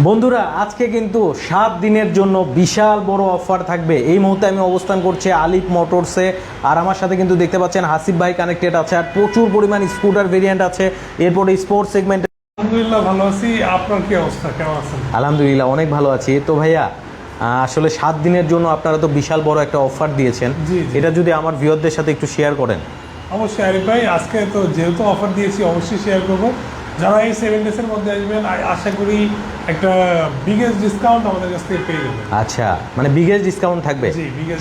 বন্ধুরা আজকে কিন্তু সাত দিনের জন্য বিশাল বড় অফার থাকবে। এই মুহূর্তে আমি অবস্থান করছি আলিফ মোটরসে। আর আমার সাথে কিন্তু দেখতে পাচ্ছেন হাসিফ ভাই কানেক্টেড আছে আর প্রচুর পরিমাণ স্কুটার ভেরিয়েন্ট আছে। এরপরে স্পোর্টস সেগমেন্ট আলহামদুলিল্লাহ ভালো আছি। আপনার কি অবস্থা? কেমন আছেন? আলহামদুলিল্লাহ অনেক ভালো আছি। তো ভাইয়া আসলে সাত দিনের জন্য আপনারা তো বিশাল বড় একটা অফার দিয়েছেন। এটা যদি আমার ভিউয়ারদের সাথে একটু শেয়ার করেন। অবশ্যই আরিফ ভাই আজকে তো যেহেতু অফার দিয়েছি অবশ্যই শেয়ার করব। যারা এই সেভেন ডেজের মধ্যে আসবেন আশা করি একটা বিগেস্ট ডিসকাউন্ট আমাদের কাছ থেকে পেয়ে যাবেন। আচ্ছা মানে বিগেস্ট ডিসকাউন্ট থাকবে?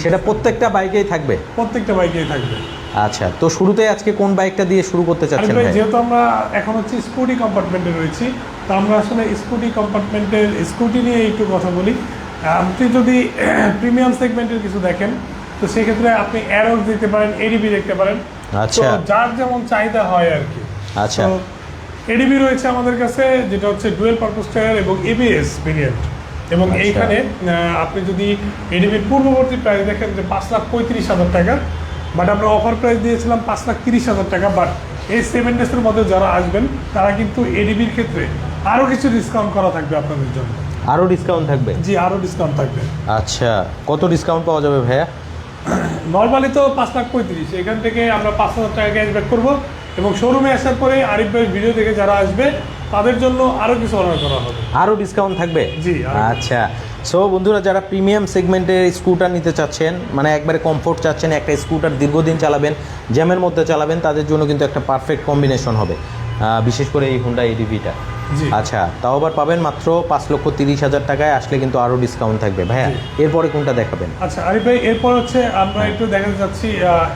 সেটা প্রত্যেকটা বাইকেই থাকবে? প্রত্যেকটা বাইকেই থাকবে। আচ্ছা তো শুরুতে আজকে কোন বাইকটা দিয়ে শুরু করতে চাচ্ছেন ভাই ভাই? যেহেতু আমরা এখন হচ্ছে স্কুটি কম্পার্টমেন্টে রয়েছি তো আমরা আসলে স্কুটি কম্পার্টমেন্টের স্কুটি নিয়ে একটু কথা বলি। আপনি যদি প্রিমিয়াম সেগমেন্টের কিছু দেখেন তো সেক্ষেত্রে আপনি অ্যারোস দিতে পারেন এডিবি দেখতে পারেন। আচ্ছা। যার যেমন চাহিদা হয় আর কি। আচ্ছা। এডিবি রয়েছে আমাদের কাছে যেটা হচ্ছে ডুয়েল পারপাস টায়ার এবং এবিএস ভেরিয়েন্ট এবং আচ্ছা। এইখানে আপনি যদি এডিবির পূর্ববর্তী প্রাইস দেখেন যে পাঁচ লাখ পঁয়ত্রিশ হাজার টাকা বাট আমরা অফার প্রাইস দিয়েছিলাম পাঁচ লাখ তিরিশ হাজার টাকা বাট এই সেভেন ডেজের মধ্যে যারা আসবেন তারা কিন্তু এডিবির ক্ষেত্রে আরও কিছু ডিসকাউন্ট করা থাকবে আপনাদের জন্য। আরও ডিসকাউন্ট থাকবে? জি আরও ডিসকাউন্ট থাকবে। আচ্ছা কত ডিসকাউন্ট পাওয়া যাবে ভাইয়া? নর্মালি তো পাঁচ লাখ পঁয়ত্রিশ এখান থেকে আমরা পাঁচ হাজার টাকা ক্যাশব্যাক করব। এবং শোরুমে আসার পরে আরিফ ভাইয়ের ভিডিও দেখে যারা আসবে তাদের জন্য আরও কিছু অর্ডার করা হবে। আরও ডিসকাউন্ট থাকবে? জি, আচ্ছা। সো বন্ধুরা যারা প্রিমিয়াম সেগমেন্টের স্কুটার নিতে চাচ্ছেন মানে একবারে কমফোর্ট চাচ্ছেন একটা স্কুটার দীর্ঘদিন চালাবেন জ্যামের মধ্যে চালাবেন তাদের জন্য কিন্তু একটা পারফেক্ট কম্বিনেশন হবে। বিশেষ করে এই হুন্ডা এডিভিটা। আচ্ছা তাও আবার পাবেন মাত্র পাঁচ লক্ষ তিরিশ হাজার টাকায় আসলে কিন্তু আরও ডিসকাউন্ট থাকবে ভাইয়া। এরপরে কোনটা দেখাবেন? আচ্ছা আরিফ ভাই এরপর হচ্ছে আমরা একটু দেখাতে যাচ্ছি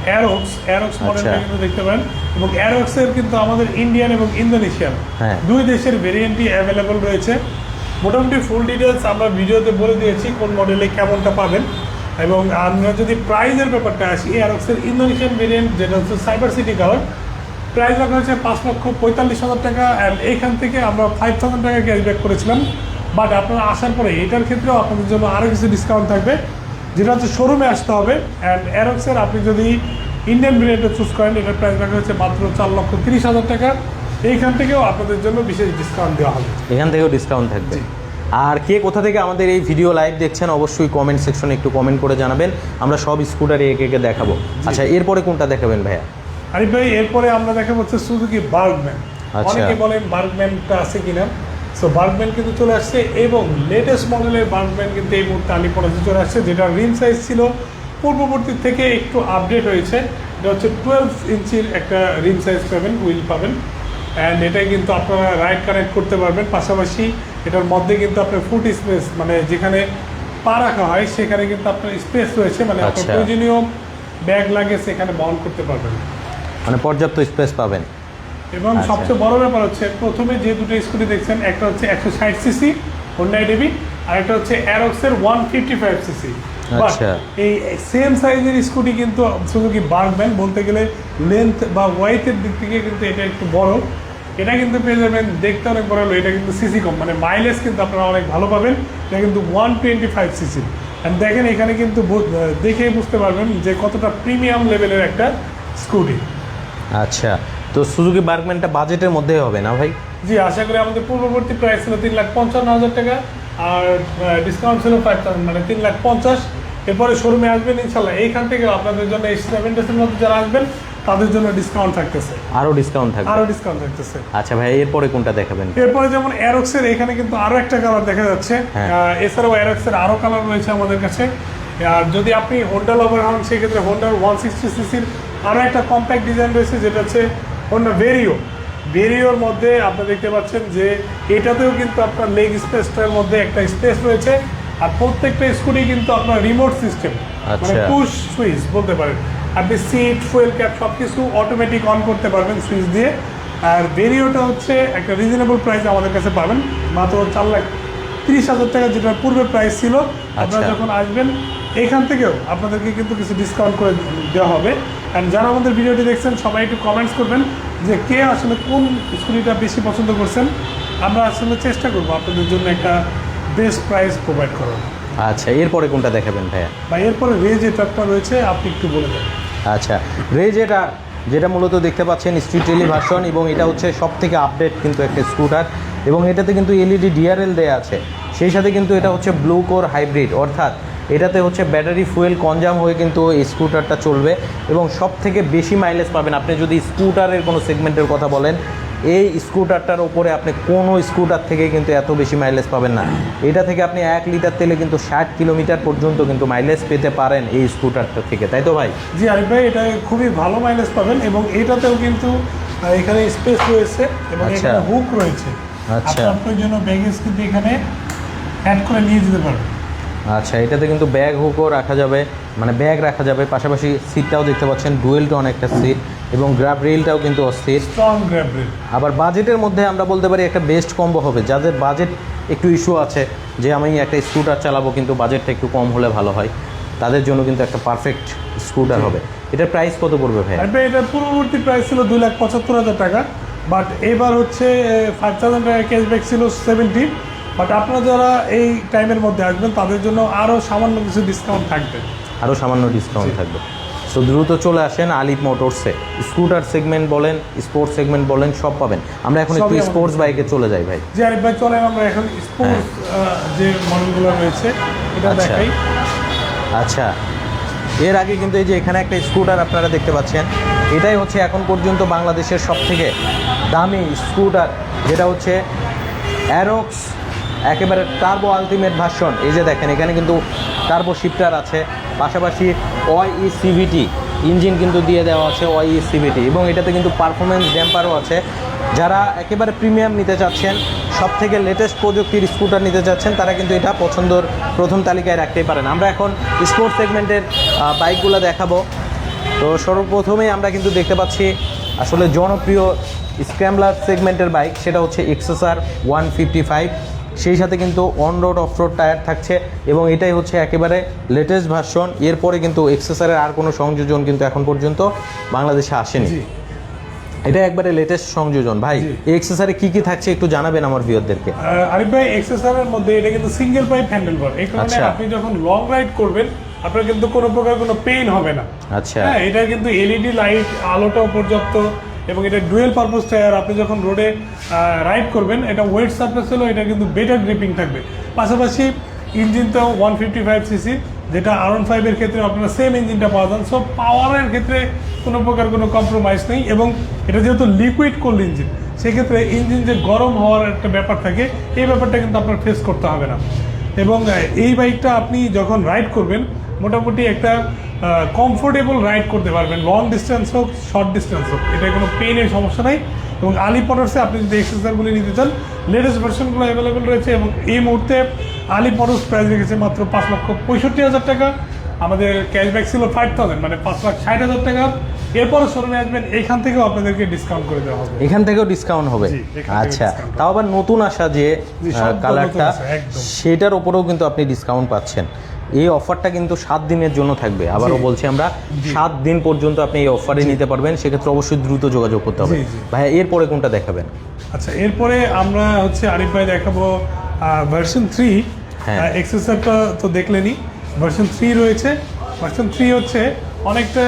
অ্যারোক্স অ্যারোক্স মডেলটা। কিন্তু দেখতে পারেন। এবং অ্যারোক্স এর কিন্তু আমাদের ইন্ডিয়ান এবং ইন্দোনেশিয়ান হ্যাঁ। দুই দেশের ভেরিয়েন্টই অ্যাভেলেবল রয়েছে। মোটামুটি ফুল ডিটেলস আমরা ভিডিওতে বলে দিয়েছি কোন মডেলে কেমনটা পাবেন। এবং আমরা যদি প্রাইজের ব্যাপারটা আসি অ্যারোক্স এর ইন্দোনেশিয়ান ভেরিয়েন্ট যেটা হচ্ছে সাইবার সিটি কালার প্রাইস রাখা হচ্ছে পাঁচ লক্ষ পঁয়তাল্লিশ হাজার টাকা অ্যান্ড এইখান থেকে আমরা ফাইভ থাউজেন্ড টাকা ক্যাশব্যাক করেছিলাম। বাট আপনারা আসার পরে এটার ক্ষেত্রেও আপনাদের জন্য আরও কিছু ডিসকাউন্ট থাকবে যেটা হচ্ছে শোরুমে আসতে হবে। অ্যান্ড অ্যারক্সের আপনি যদি ইন্ডিয়ান ব্র্যান্ডে চুজ করেন এটার প্রাইস রাখা হচ্ছে মাত্র চার লক্ষ তিরিশ হাজার টাকা। এইখান থেকেও আপনাদের জন্য বিশেষ ডিসকাউন্ট দেওয়া হবে। এখান থেকেও ডিসকাউন্ট থাকবে। আর কে কোথা থেকে আমাদের এই ভিডিও লাইভ দেখছেন অবশ্যই কমেন্ট সেকশনে একটু কমেন্ট করে জানাবেন। আমরা সব স্কুটারে একে একে দেখাবো। আচ্ছা এরপরে কোনটা দেখাবেন ভাইয়া? আরিফ ভাই এরপরে আমরা দেখা হচ্ছে সুজুকি বার্গম্যান আচ্ছা। অনেকে বলেন বার্গম্যানটা আছে কিনা। সো বার্গম্যান কিন্তু চলে আসছে এবং লেটেস্ট মডেলের বার্গম্যান কিন্তু এই মুহূর্তে আলিপুরাতে চলে আসছে যেটা রিম সাইজ ছিল পূর্ববর্তী থেকে একটু আপডেট হয়েছে। এটা হচ্ছে টুয়েলভ ইঞ্চির একটা রিম সাইজ পাবেন হুইল পাবেন। অ্যান্ড এটাই কিন্তু আপনারা রাইড কানেক্ট করতে পারবেন। পাশাপাশি এটার মধ্যে কিন্তু আপনার ফুট স্পেস মানে যেখানে পা রাখা হয় সেখানে কিন্তু আপনার স্পেস রয়েছে। মানে আপনার আচ্ছা। প্রয়োজনীয় ব্যাগ লাগে সেখানে বহন করতে পারবেন। মানে পর্যাপ্ত স্পেস পাবেন। এবং আচ্ছা। সবচেয়ে বড় ব্যাপার হচ্ছে প্রথমে যে দুটো স্কুটি দেখছেন একটা হচ্ছে একশো ষাট সিসি হোন্ডা ডেবি আর একটা হচ্ছে অ্যারক্সের ওয়ান ফিফটি ফাইভ সিসি। এই সেম সাইজের স্কুটি কিন্তু শুধু সুজুকি বার্গম্যান বলতে গেলে লেন্থ বা ওয়াইথের দিক থেকে কিন্তু এটা একটু বড়। এটা কিন্তু পেয়ে যাবেন দেখতে অনেক বড় হলো এটা কিন্তু সিসি কম মানে মাইলেজ কিন্তু আপনারা অনেক ভালো পাবেন। এটা কিন্তু one twenty five CC and দেখেন এখানে কিন্তু দেখেই বুঝতে পারবেন যে কতটা প্রিমিয়াম লেভেলের একটা স্কুটি আচ্ছা তো সুজুকি বার্গম্যানটা বাজেটের মধ্যেই হবে না ভাই? জি আশা করি আমাদের পূর্ববর্তী প্রাইস ছিল তিন লাখ পঞ্চান্ন হাজার টাকা আর ডিসকাউন্ট ছিল ফাইভ থাউজেন্ড মানে তিন লাখ পঞ্চাশ। এরপরে শোরুমে আসবেন ইনশাল্লাহ এইখান থেকে আপনাদের জন্য এই সেভেন ডেসের মধ্যে যারা আসবেন তাদের জন্য ডিসকাউন্ট থাকতেছে। আরও ডিসকাউন্ট থাকবে? আরও ডিসকাউন্ট থাকতেছে। আচ্ছা ভাই এরপরে কোনটা দেখাবেন? এরপরে যেমন অ্যারক্সের এখানে কিন্তু আরও একটা কালার দেখা যাচ্ছে। হ্যাঁ। এছাড়াও অ্যারক্সের আরও কালার রয়েছে আমাদের কাছে। আর যদি আপনি হোন্ডা লাভার হন সেক্ষেত্রে হোন্ডার ওয়ান সিক্সটি সিসির আরও একটা কম্প্যাক্ট ডিজাইন রয়েছে যেটা হচ্ছে হোন্ডা ভেরিও ভেরিওর মধ্যে আপনি দেখতে পাচ্ছেন যে এটাতেও কিন্তু আপনার লেগ স্পেসটার মধ্যে একটা স্পেস রয়েছে আর প্রত্যেকটা স্কুটি কিন্তু আপনার রিমোট সিস্টেম মানে আচ্ছা। পুশ সুইচ বলতে পারেন। আপনি সিট ফুয়েল ক্যাপ সব কিছু অটোমেটিক অন করতে পারবেন সুইচ দিয়ে। আর ভেরিওটা হচ্ছে একটা রিজনেবল প্রাইস আমাদের কাছে পাবেন মাত্র চার লাখ তিরিশ হাজার টাকা যেটা পূর্বে প্রাইস ছিল। আপনারা আচ্ছা। যখন আসবেন এখান থেকেও আপনাদেরকে কিন্তু কিছু ডিসকাউন্ট করে দেওয়া হবে। অ্যান্ড যারা আমাদের ভিডিওটি দেখছেন সবাই একটু কমেন্টস করবেন যে কে আসলে কোন স্কুটিটা বেশি পছন্দ করছেন। আমরা আসলে চেষ্টা করব আপনাদের জন্য একটা বেস্ট প্রাইস প্রোভাইড করার। আচ্ছা এরপরে কোনটা দেখাবেন ভাইয়া? বা এরপরে রেজ যে ট্রাকটা রয়েছে আপনি একটু বলে দেন। আচ্ছা রে যেটা যেটা মূলত দেখতে পাচ্ছেন স্ট্রিট টেলি ভার্সন এবং এটা হচ্ছে সব থেকে আপডেট কিন্তু একটা স্কুটার এবং এটাতে কিন্তু এলইডি ডিআরএল দেওয়া আছে। সেই সাথে কিন্তু এটা হচ্ছে ব্লু কোর হাইব্রিড অর্থাৎ এটাতে হচ্ছে ব্যাটারি ফুয়েল কনজাম হয়ে কিন্তু এই স্কুটারটা চলবে এবং সব থেকে বেশি মাইলেজ পাবেন। আপনি যদি স্কুটারের কোনো সেগমেন্টের কথা বলেন এই স্কুটারটার ওপরে আপনি কোনো স্কুটার থেকে কিন্তু এত বেশি মাইলেজ পাবেন না। এটা থেকে আপনি এক লিটার তেলে কিন্তু ষাট কিলোমিটার পর্যন্ত কিন্তু মাইলেজ পেতে পারেন এই স্কুটারটা থেকে। তাই তো ভাই? জি আরিফ ভাই এটা খুবই ভালো মাইলেজ পাবেন এবং এটাতেও কিন্তু এখানে স্পেস রয়েছে এবং আচ্ছা। এখানে হুক রয়েছে। আচ্ছা। আপনার প্রয়োজনীয় ব্যাগেজ কিন্তু এখানে অ্যাড করে নিয়ে যেতে পারবেন। আচ্ছা এটাতে কিন্তু ব্যাগ হুকও রাখা যাবে। মানে ব্যাগ রাখা যাবে। পাশাপাশি সিটটাও দেখতে পাচ্ছেন ডুয়েলটা অনেকটা সিট এবং গ্রাব রেলটাও কিন্তু অস্থির। স্ট্রং গ্র্যাব রেল আবার বাজেটের মধ্যে আমরা বলতে পারি একটা বেস্ট কম্বো হবে। যাদের বাজেট একটু ইস্যু আছে যে আমি একটা স্কুটার চালাবো কিন্তু বাজেটটা একটু কম হলে ভালো হয় তাদের জন্য কিন্তু একটা পারফেক্ট স্কুটার হবে। এটার প্রাইস কত পড়বে ভাই এটার পূর্ববর্তী প্রাইস ছিল দুই লাখ পঁচাত্তর হাজার টাকা বাট এবার হচ্ছে ফাইভ থাউজেন্ড টাকা ক্যাশব্যাক ছিল সেভেন্টি বাট আপনারা যারা এই টাইমের মধ্যে আসবেন তাদের জন্য আরও সামান্য কিছু ডিসকাউন্ট থাকবে। আরও সামান্য ডিসকাউন্ট থাকবে। সো দ্রুত চলে আসেন আলিপ মোটরসে স্কুটার সেগমেন্ট বলেন স্পোর্টস সেগমেন্ট বলেন সব পাবেন। আমরা এখন একটু স্পোর্টস বাইকে চলে যাই ভাই। যে আরিফ ভাই চলেন আমরা এখন স্পোর্টস যে মডেলগুলো রয়েছে এটা আচ্ছা। দেখাই। আচ্ছা। এর আগে কিন্তু এই যে এখানে একটা স্কুটার আপনারা দেখতে পাচ্ছেন এটাই হচ্ছে এখন পর্যন্ত বাংলাদেশের সব থেকে দামি স্কুটার যেটা হচ্ছে অ্যারোক্স একেবারে টার্বো আলটিমেট ভার্সন এই যে দেখেন, এখানে কিন্তু টার্বো শিফটার আছে, পাশাপাশি ওয়াই সিভিটি ইঞ্জিন কিন্তু দিয়ে দেওয়া আছে ওয়াই সিভিটি এবং এটাতে কিন্তু পারফরমেন্স ড্যাম্পারও আছে। যারা একেবারে প্রিমিয়াম নিতে চাচ্ছেন সব থেকে লেটেস্ট প্রযুক্তির স্কুটার নিতে চাচ্ছেন, তারা কিন্তু এটা পছন্দর প্রথম তালিকায় রাখতেই পারেন। আমরা এখন স্পোর্টস সেগমেন্টের বাইকগুলো দেখাবো। তো সর্বপ্রথমেই আমরা কিন্তু দেখতে পাচ্ছি, আসলে জনপ্রিয় স্ক্র্যামলার সেগমেন্টের বাইক সেটা হচ্ছে এক্সেসার ওয়ান ফিফটি ফাইভ সেই সাথে কিন্তু on road off road tyre থাকছে এবং এটাই হচ্ছে একেবারে লেটেস্ট ভার্সন এরপরে কিন্তু এক্সেসারের আর কোনো সংযোজন কিন্তু এখন পর্যন্ত বাংলাদেশে আসেনি। এটা একবারে লেটেস্ট সংযোজন। ভাই এক্সেসারে কি কি থাকছে একটু জানাবেন আমার ভিউয়ারদেরকে। আরিফ ভাই এক্সেসারের মধ্যে এটা কিন্তু সিঙ্গেল পাইপ হ্যান্ডেল বার এই কারণে আচ্ছা। আপনি যখন লং রাইড করবেন আপনার কিন্তু কোনো প্রকার কোনো পেইন হবে না। আচ্ছা। হ্যাঁ এটা কিন্তু এলইডি লাইট আলোটাও পর্যাপ্ত। এবং এটা ডুয়েল পারপোজ টায়ার আপনি যখন রোডে রাইড করবেন, এটা ওয়েট সারফেস হলেও এটা কিন্তু বেটার গ্রিপিং থাকবে। পাশাপাশি ইঞ্জিনটাও ওয়ান ফিফটি ফাইভ সিসি যেটা আর ওয়ান ফাইভের ক্ষেত্রে আপনারা সেম ইঞ্জিনটা পাওয়া যান। সো পাওয়ারের ক্ষেত্রে কোনো প্রকার কোনো কম্প্রোমাইজ নেই এবং এটা যেহেতু লিকুইড কোল্ড ইঞ্জিন সেক্ষেত্রে ইঞ্জিন যে গরম হওয়ার একটা ব্যাপার থাকে, এই ব্যাপারটা কিন্তু আপনার ফেস করতে হবে না। এবং এই বাইকটা আপনি যখন রাইড করবেন, মোটামুটি একটা কমফোর্টেবল রাইড করতে পারবেন। লং ডিস্টেন্স হোক শর্ট ডিস্টেন্স হোক, এটা কোনো পেইনের সমস্যা নাই। এবং আলি আপনি যদি এক্সেসারগুলি নিতে চান লেটেস্ট ভার্সনগুলো অ্যাভেলেবেল রয়েছে এবং এই মুহূর্তে আলি পটার্স প্রাইস রেখেছে মাত্র পাঁচ লক্ষ পঁয়ষট্টি হাজার টাকা। আমাদের ক্যাশব্যাক ছিল ফাইভ থাউজেন্ড মানে পাঁচ লাখ ষাট হাজার টাকা। এরপরে শোরুমে আসবেন এখান থেকেও আপনাদেরকে ডিসকাউন্ট করে দেওয়া হবে। এখান থেকেও ডিসকাউন্ট হবে? আচ্ছা তাও আবার নতুন আসা যে কালারটা সেটার উপরেও কিন্তু আপনি ডিসকাউন্ট পাচ্ছেন। এই অফারটা কিন্তু সাত দিনের জন্য থাকবে। আবারও বলছি আমরা সাত দিন পর্যন্ত আপনি এই অফারে নিতে পারবেন। সেক্ষেত্রে অবশ্যই দ্রুত যোগাযোগ করতে হবে। ভাইয়া এরপরে কোনটা দেখাবেন? আচ্ছা এরপরে আমরা হচ্ছে আরিফ ভাই দেখাবো ভার্সন থ্রি হ্যাঁ। এক্সেসারটা তো দেখলেনি ভার্সন থ্রি রয়েছে। ভার্সন থ্রি হচ্ছে অনেকটা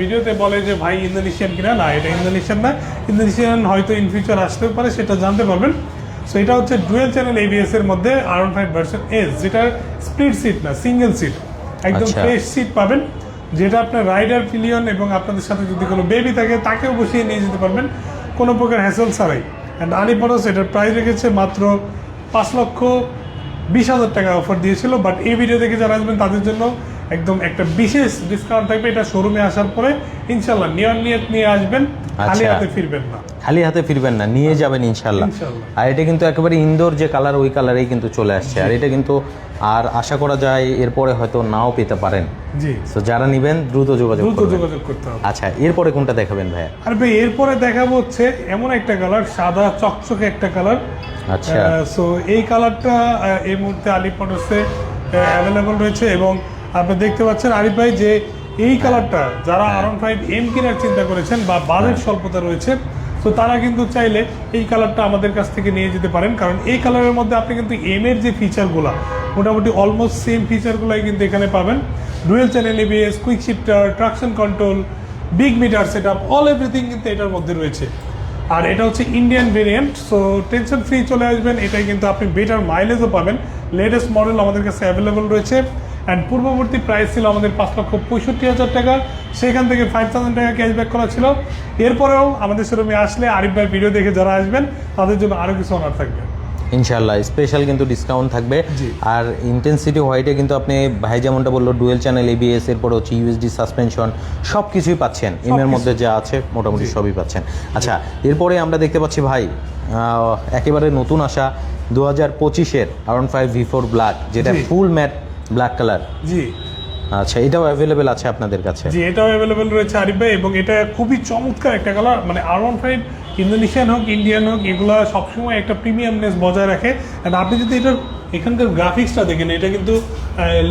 ভিডিওতে বলে যে ভাই ইন্দোনেশিয়ান কিনা? না এটা ইন্দোনেশিয়ান না। ইন্দোনেশিয়ান হয়তো ইন ফিউচার আসতেও পারে সেটা জানতে পারবেন। সো এটা হচ্ছে ডুয়েল চ্যানেল এবিএস এর মধ্যে R one five version S যেটা স্প্লিট সিট না সিঙ্গেল সিট একদম আচ্ছা। ফ্রেশ সিট পাবেন যেটা আপনার রাইডার পিলিয়ন এবং আপনাদের সাথে যদি কোনো বেবি থাকে তাকেও বসিয়ে নিয়ে যেতে পারবেন। কোনো প্রকার হ্যাসেল ছাড়াই। অ্যান্ড আলিপরস এটার প্রাইস রেখেছে মাত্র পাঁচ লক্ষ বিশ হাজার টাকা অফার দিয়েছিল বাট এই ভিডিও দেখে যারা আসবেন তাদের জন্য একদম একটা বিশেষ ডিসকাউন্ট থাকবে। এটা শোরুমে আসার পরে ইনশাল্লাহ নিয়ন নিয়ত নিয়ে আসবেন খালি আচ্ছা। হাতে ফিরবেন না। খালি হাতে ফিরবেন না নিয়ে যাবেন ইনশাল্লাহ। আর এটা কিন্তু একেবারে ইনডোর যে কালার ওই কালারেই কিন্তু চলে আসছে। আর এটা কিন্তু আর আশা করা যায় এরপরে হয়তো নাও পেতে পারেন। জি। তো যারা নিবেন দ্রুত যোগাযোগ দ্রুত যোগাযোগ করতে হবে। আচ্ছা এরপরে কোনটা দেখাবেন ভাইয়া? আর ভাই এরপরে দেখাবো হচ্ছে এমন একটা কালার সাদা চকচকে একটা কালার আচ্ছা। সো এই কালারটা এই মুহূর্তে আলিপ মোটরসে অ্যাভেলেবল রয়েছে এবং আপনি দেখতে পাচ্ছেন আরিফ ভাই যে এই কালারটা যারা আর ফাইভ এম কেনার চিন্তা করেছেন বা বাজেট স্বল্পতা রয়েছে তো তারা কিন্তু চাইলে এই কালারটা আমাদের কাছ থেকে নিয়ে যেতে পারেন। কারণ এই কালারের মধ্যে আপনি কিন্তু এম এর যে ফিচারগুলো মোটামুটি অলমোস্ট সেম ফিচারগুলোই কিন্তু এখানে পাবেন। Dual channel ABS quick shifter traction control big meter set up all everything কিন্তু এটার মধ্যে রয়েছে। আর এটা হচ্ছে Indian variant so tension free চলে আসবেন। এটাই কিন্তু আপনি বেটার মাইলেজও পাবেন। লেটেস্ট মডেল আমাদের কাছে অ্যাভেলেবল রয়েছে। অ্যান্ড পূর্ববর্তী প্রাইস ছিল আমাদের পাঁচ লক্ষ পঁয়ষট্টি হাজার টাকা। সেখান থেকে ফাইভ থাউজেন্ড টাকা ক্যাশব্যাক করা ছিল। এরপরেও আমাদের শোরুমে আসলে আরিফ ভাই ভিডিও দেখে যারা আসবেন তাদের জন্য আরও কিছু অনার থাকবে। ইনশাল্লাহ স্পেশাল কিন্তু ডিসকাউন্ট থাকবে। আর ইন্টেন্সিটি হোয়াইটে কিন্তু আপনি ভাই যেমনটা বলল ডুয়েল চ্যানেল এবিএস এরপর হচ্ছে ইউএসডি সাসপেনশন সব কিছুই পাচ্ছেন। এম এর মধ্যে যা আছে মোটামুটি সবই পাচ্ছেন। আচ্ছা এরপরে আমরা দেখতে পাচ্ছি ভাই একেবারে নতুন আসা দু হাজার পঁচিশের আরন ফাইভ ভি ফোর ব্ল্যাক যেটা full matte black colour ji. আচ্ছা এটাও অ্যাভেলেবেল আছে আপনাদের কাছে? জি এটাও অ্যাভেলেবেল রয়েছে আরিফ ভাই এবং এটা খুবই চমৎকার একটা কালার মানে আর ওয়ান ফাইভ ইন্দোনেশিয়ান হোক ইন্ডিয়ান হোক এগুলো সবসময় একটা প্রিমিয়ামনেস বজায় রাখে। অ্যান্ড আপনি যদি এটার এখানকার গ্রাফিক্সটা দেখেন এটা কিন্তু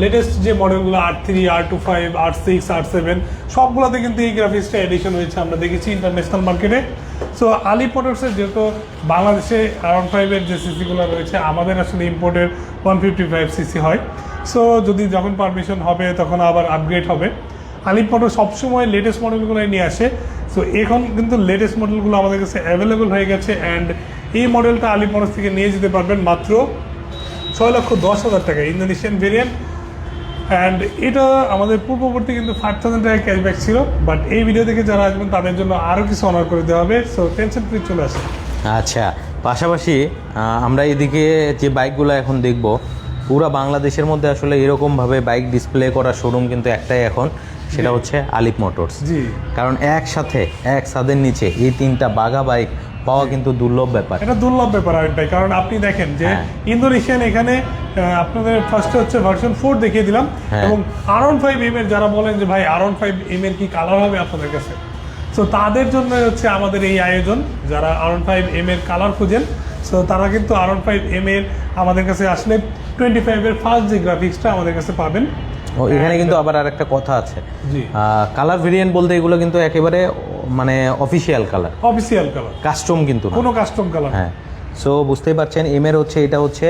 লেটেস্ট যে মডেলগুলো R three R two five R six R seven সবগুলোতে কিন্তু এই গ্রাফিক্সটা এডিশন হয়েছে। আমরা দেখেছি ইন্টারন্যাশনাল মার্কেটে সো আলি মোটরসের যেহেতু বাংলাদেশে আর ওয়ান ফাইভের যে সিসিগুলো রয়েছে, আমাদের আসলে ইম্পোর্টের ওয়ান ফিফটি ফাইভ সিসি হয়। সো যদি যখন পারমিশন হবে, তখন আবার আপগ্রেড হবে। আলিপ সবসময় লেটেস্ট মডেলগুলো নিয়ে আসে। সো এখন কিন্তু লেটেস্ট মডেলগুলো আমাদের কাছে অ্যাভেলেবল হয়ে গেছে অ্যান্ড এই মডেলটা আলিপ থেকে নিয়ে যেতে পারবেন মাত্র ছয় লক্ষ দশ হাজার টাকা। ইন্দোনেশিয়ান ভেরিয়েন্ট অ্যান্ড এটা আমাদের পূর্ববর্তী কিন্তু ফাইভ থাউজেন্ড টাকা ক্যাশব্যাক ছিল বাট এই ভিডিও থেকে যারা আসবেন তাদের জন্য আরও কিছু অনার করে দেওয়া হবে। সো টেনশন ফ্রি চলে আসে। আচ্ছা পাশাপাশি আমরা এদিকে যে বাইকগুলো এখন দেখব পুরো বাংলাদেশের মধ্যে আসলে এরকমভাবে বাইক ডিসপ্লে করা শোরুম কিন্তু একটাই এখন সেটা হচ্ছে আলিপ মোটরস। জি। কারণ একসাথে এক ছাদের নিচে এই তিনটা বাঘা বাইক পাওয়া কিন্তু দুর্লভ ব্যাপার। এটা দুর্লভ ব্যাপার আরিফ ভাই। কারণ আপনি দেখেন যে হ্যাঁ। ইন্দোনেশিয়ান এখানে আপনাদের ফার্স্টে হচ্ছে ভার্সন ফোর দেখিয়ে দিলাম। হ্যাঁ। এবং আরন ফাইভ এম এর যারা বলেন যে ভাই আরন ফাইভ এম এর কি কালার হবে আপনাদের কাছে? সো তাদের জন্য হচ্ছে আমাদের এই আয়োজন যারা আরন ফাইভ এম এর কালার খুঁজেন। সো তারা কিন্তু আরন ফাইভ এম এর আমাদের কাছে আসলে টোয়েন্টি ফাইভের ফার্স্ট যে গ্রাফিক্সটা আমাদের কাছে পাবেন। ও এখানে কিন্তু আবার আর একটা কথা আছে। জি। কালার ভেরিয়েন্ট বলতে এগুলো কিন্তু একেবারে মানে official colour official colour custom কিন্তু না। কোনো কাস্টম কালার হ্যাঁ। সো বুঝতেই পারছেন এম এর হচ্ছে এটা হচ্ছে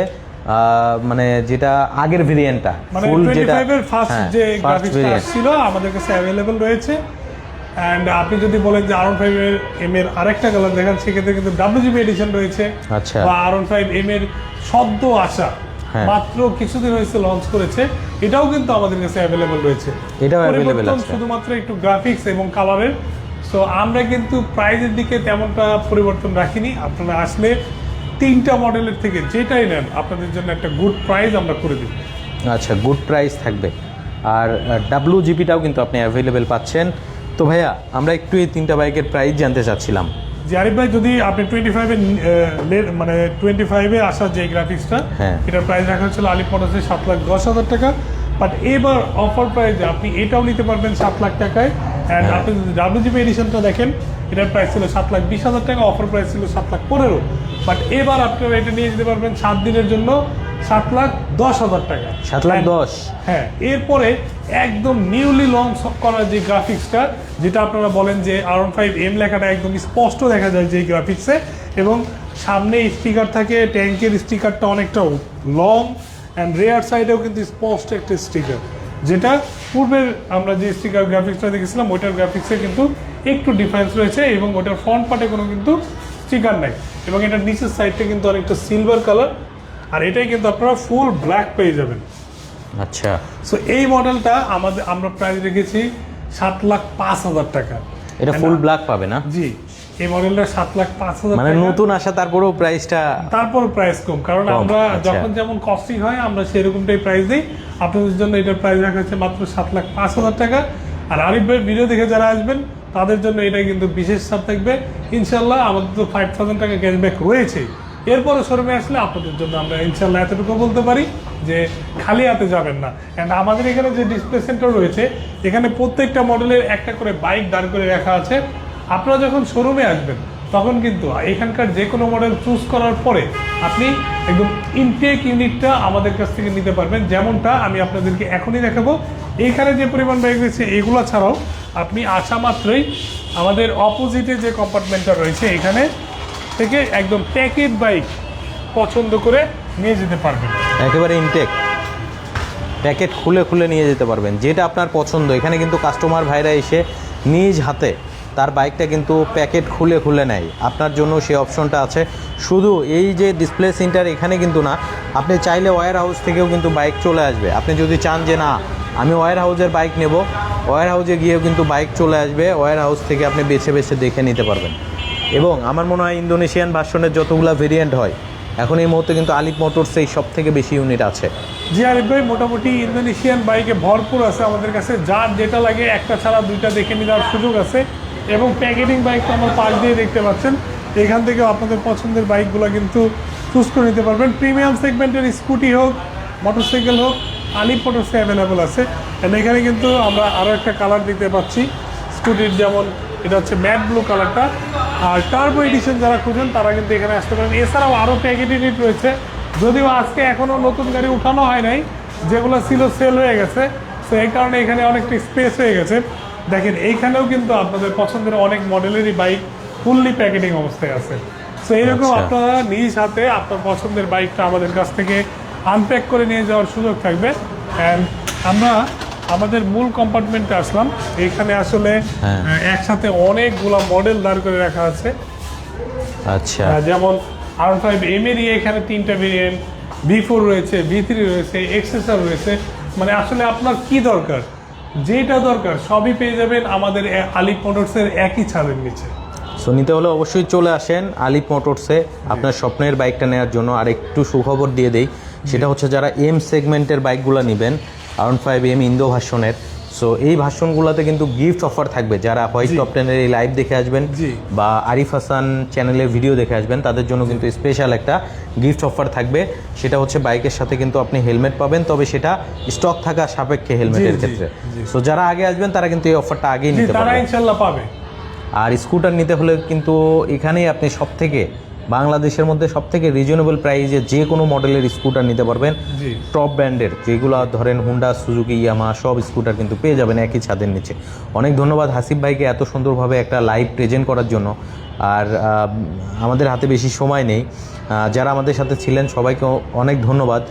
মানে যেটা আগের ভেরিয়েন্টটা মানে ফুল টোয়েন্টি যেটা ফার্স্ট হ্যাঁ, যে variant। ছিল আমাদের কাছে অ্যাভেলেবেল রয়েছে। অ্যান্ড আপনি যদি বলেন যে আরন ফাইভ এর এম এর আরেকটা কালার দেখেন সেক্ষেত্রে কিন্তু ডাব্লিউজিবি এডিশন রয়েছে। আচ্ছা। বা আরন ফাইভ এম এর সদ্য আসা হ্যাঁ। মাত্র কিছুদিন হয়েছে লঞ্চ করেছে। এটাও কিন্তু আমাদের কাছে অ্যাভেলেবেল রয়েছে। এটাও পরিবর্তন আছে। শুধুমাত্র একটু গ্রাফিক্স এবং কালারের সো আমরা কিন্তু প্রাইজের দিকে তেমনটা পরিবর্তন রাখিনি। আপনারা আসলে তিনটা মডেলের থেকে যেটাই নেন আপনাদের জন্য একটা গুড প্রাইস আমরা করে দিব আচ্ছা গুড প্রাইস থাকবে। আর ডাব্লু জিপিটাও কিন্তু আপনি অ্যাভেলেবেল পাচ্ছেন। তো ভাইয়া আমরা একটু এই তিনটা বাইকের প্রাইস জানতে চাচ্ছিলাম। যে আরিফ ভাই যদি আপনি টোয়েন্টি ফাইভে মানে টোয়েন্টি ফাইভে আসা যে গ্রাফিক্সটা হ্যাঁ। এটার প্রাইস রাখা হচ্ছিল আলিপ মোটরসে সাত লাখ দশ হাজার টাকা। বাট এবার অফার প্রাইসে আপনি এটাও নিতে পারবেন সাত লাখ টাকায়। অ্যান্ড। আপনি যদি ডাব্লিউজিবি এডিশনটা দেখেন এটার প্রাইস ছিল সাত লাখ বিশ হাজার টাকা অফার প্রাইস ছিল সাত লাখ পনেরো। বাট এবার আপনারা এটা নিয়ে যেতে পারবেন সাত দিনের জন্য সাত লাখ দশ হাজার টাকা। সাত লাখ দশ? হ্যাঁ এরপরে একদম নিউলি লঞ্চ করা যে গ্রাফিক্সটা যেটা আপনারা বলেন যে আর ফাইভ এম লেখাটা একদম স্পষ্ট দেখা যায় যে গ্রাফিক্সে এবং সামনে স্টিকার থাকে ট্যাঙ্কের স্টিকারটা অনেকটা লং অ্যান্ড রেয়ার সাইডেও কিন্তু স্পষ্ট একটা স্টিকার যেটা পূর্বের আমরা যে স্টিকার গ্রাফিক্সটা দেখেছিলাম ওইটার গ্রাফিক্সে কিন্তু একটু ডিফারেন্স রয়েছে এবং ওটার ফ্রন্ট পার্টে কোনো কিন্তু স্টিকার নাই। এবং এটার নিচের সাইডটা কিন্তু অনেকটা সিলভার কালার আর এটাই কিন্তু আপনারা ফুল ব্ল্যাক পেয়ে যাবেন। আচ্ছা। সো এই মডেলটা আমাদের আমরা প্রাইস রেখেছি সাত লাখ পাঁচ হাজার টাকা। এটা ফুল ব্ল্যাক পাবে না? জি এই মডেলটা সাত লাখ পাঁচ হাজার মানে। নতুন আসা তারপরেও প্রাইসটা তারপর প্রাইস কম। কারণ আমরা আচ্ছা। যখন যেমন কস্টিং হয় আমরা সেরকমটাই প্রাইস দিই। আপনাদের জন্য এটার প্রাইস রাখা হচ্ছে মাত্র সাত লাখ পাঁচ হাজার টাকা। আর আরিফ ভাইয়ের ভিডিও দেখে যারা আসবেন, তাদের জন্য এটা কিন্তু বিশেষ ছাড় থাকবে। ইনশাল্লাহ আমাদের তো ফাইভ থাউজেন্ড টাকা ক্যাশব্যাক রয়েছে এরপরে শোরুমে আসলে আপনাদের জন্য আমরা ইনশাল্লাহ এতটুকু বলতে পারি যে খালি হাতে যাবেন না। অ্যান্ড আমাদের এখানে যে ডিসপ্লে সেন্টার রয়েছে, এখানে প্রত্যেকটা মডেলের একটা করে বাইক দাঁড় করে রাখা আছে। আপনারা যখন শোরুমে আসবেন তখন কিন্তু এখানকার যে কোনো মডেল চুজ করার পরে আপনি একদম ইনটেক ইউনিটটা আমাদের কাছ থেকে নিতে পারবেন। যেমনটা আমি আপনাদেরকে এখনই দেখাবো। এইখানে যে পরিমাণ বাইক রয়েছে, এগুলো ছাড়াও আপনি আসা মাত্রই আমাদের অপোজিটে যে কম্পার্টমেন্টটা রয়েছে, এখানে থেকে একদম প্যাকেট বাইক পছন্দ করে নিয়ে যেতে পারবেন। একেবারে ইনটেক প্যাকেট খুলে খুলে নিয়ে যেতে পারবেন, যেটা আপনার পছন্দ। এখানে কিন্তু কাস্টমার ভাইরা এসে নিজ হাতে তার বাইকটা কিন্তু প্যাকেট খুলে খুলে নেয়। আপনার জন্য সেই অপশনটা আছে। শুধু এই যে ডিসপ্লে সেন্টার এখানে কিন্তু না, আপনি চাইলে ওয়্যার হাউস থেকেও কিন্তু বাইক চলে আসবে। আপনি যদি চান যে না, আমি ওয়্যার হাউসের বাইক নেব ওয়্যার হাউসে গিয়েও কিন্তু বাইক চলে আসবে ওয়্যার হাউস থেকে আপনি বেছে বেছে দেখে নিতে পারবেন। এবং আমার মনে হয় ইন্দোনেশিয়ান ভার্সনের যতগুলো ভেরিয়েন্ট হয়, এখন এই মুহূর্তে কিন্তু আলিপ মোটরস এই সব থেকে বেশি ইউনিট আছে। জি আরিফ ভাই, মোটামুটি ইন্দোনেশিয়ান বাইকে ভরপুর আছে আমাদের কাছে। যার যেটা লাগে একটা ছাড়া দুইটা দেখে নেওয়ার সুযোগ আছে। এবং প্যাকেটিং বাইক তো আমার পাশ দিয়ে দেখতে পাচ্ছেন। এখান থেকে আপনাদের পছন্দের বাইকগুলো কিন্তু চুজ করে নিতে পারবেন। প্রিমিয়াম সেগমেন্টের স্কুটি হোক মোটরসাইকেল হোক আলিপ মোটরসে অ্যাভেলেবল আছে। And এখানে কিন্তু আমরা আরও একটা কালার দেখতে পাচ্ছি। স্কুটির যেমন, এটা হচ্ছে ম্যাট ব্লু কালারটা আর টার্বো এডিশন যারা খুঁজেন, তারা কিন্তু এখানে আসতে পারেন। এছাড়াও আরও প্যাকেট রয়েছে। যদিও আজকে এখনও নতুন গাড়ি উঠানো হয় নাই, যেগুলো ছিল সেল হয়ে গেছে। তো এই কারণে এখানে অনেকটা স্পেস হয়ে গেছে। দেখেন এইখানেও কিন্তু আপনাদের পছন্দের অনেক মডেলেরই বাইক ফুললি প্যাকেটিং অবস্থায় আছে। তো এইরকম আচ্ছা। আপনারা নিজ হাতে আপনার পছন্দের বাইকটা আমাদের কাছ থেকে আনপ্যাক করে নিয়ে যাওয়ার সুযোগ থাকবে। অ্যান্ড আমরা আমাদের মূল কম্পার্টমেন্টে আসলাম। এখানে আসলে হ্যাঁ। একসাথে অনেকগুলো মডেল দাঁড় করে রাখা আছে। আচ্ছা। যেমন আর ফাইভ এম এরই এখানে তিনটা ভেরিয়েন্ট ভি ফোর রয়েছে ভি থ্রি রয়েছে এক্সেসার রয়েছে। মানে আসলে আপনার কি দরকার? যেটা দরকার সবই পেয়ে যাবেন আমাদের আলিফ মোটরসের একই ছাদের নিচে। সো নিতে হলে অবশ্যই চলে আসেন আলিপ মোটরসে আপনার স্বপ্নের বাইকটা নেওয়ার জন্য। আর একটু সুখবর দিয়ে দেই, সেটা হচ্ছে যারা এম সেগমেন্টের বাইকগুলো নেবেন R one five M Indo ভার্সনের সো এই ভাষণগুলোতে কিন্তু গিফট অফার থাকবে। যারা হোয়াইট। টপ টেনের এই লাইভ দেখে আসবেন বা আরিফ হাসান চ্যানেলের ভিডিও দেখে আসবেন তাদের জন্য কিন্তু স্পেশাল একটা গিফট অফার থাকবে। সেটা হচ্ছে বাইকের সাথে কিন্তু আপনি হেলমেট পাবেন তবে সেটা স্টক থাকা সাপেক্ষে হেলমেটের ক্ষেত্রে। সো যারা আগে আসবেন তারা কিন্তু এই অফারটা আগেই নিতে পাবে। আর স্কুটার নিতে হলে কিন্তু এখানেই আপনি সব থেকে বাংলাদেশের মধ্যে সব থেকে রিজনেবল প্রাইসে যে কোনো মডেলের স্কুটার নিতে পারবেন। টপ ব্র্যান্ডের যেগুলো ধরেন হুন্ডা সুজুকি ইয়ামা সব স্কুটার কিন্তু পেয়ে যাবেন একই ছাদের নিচে। অনেক ধন্যবাদ হাসিফ ভাইকে এত সুন্দরভাবে একটা লাইভ প্রেজেন্ট করার জন্য। আর আমাদের হাতে বেশি সময় নেই। যারা আমাদের সাথে ছিলেন সবাইকে অনেক ধন্যবাদ।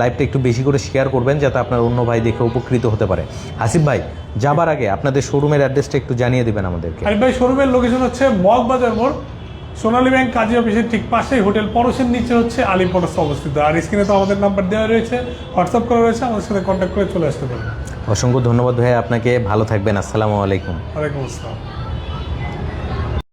লাইভটা একটু বেশি করে শেয়ার করবেন যাতে আপনার অন্য ভাই দেখে উপকৃত হতে পারে। হাসিব ভাই যাবার আগে আপনাদের শোরুমের অ্যাড্রেসটা একটু জানিয়ে দেবেন আমাদেরকে। ভাই শোরুমের লোকেশন হচ্ছে মগবাজার মোড়। সোনালী ব্যাংক কাজী অফিসের ঠিক পাশেই হোটেল পরশের নিচে হচ্ছে আলিপ পরশ অবস্থিত। আর স্ক্রিনে তো আমাদের নাম্বার দেওয়া রয়েছে হোয়াটসঅ্যাপ করা রয়েছে আমাদের সাথে কন্ট্যাক্ট করে চলে আসতে পারবেন অসংখ্য ধন্যবাদ ভাই আপনাকে ভালো থাকবেন আসসালামু আলাইকুম। ওয়ালাইকুম আসসালাম।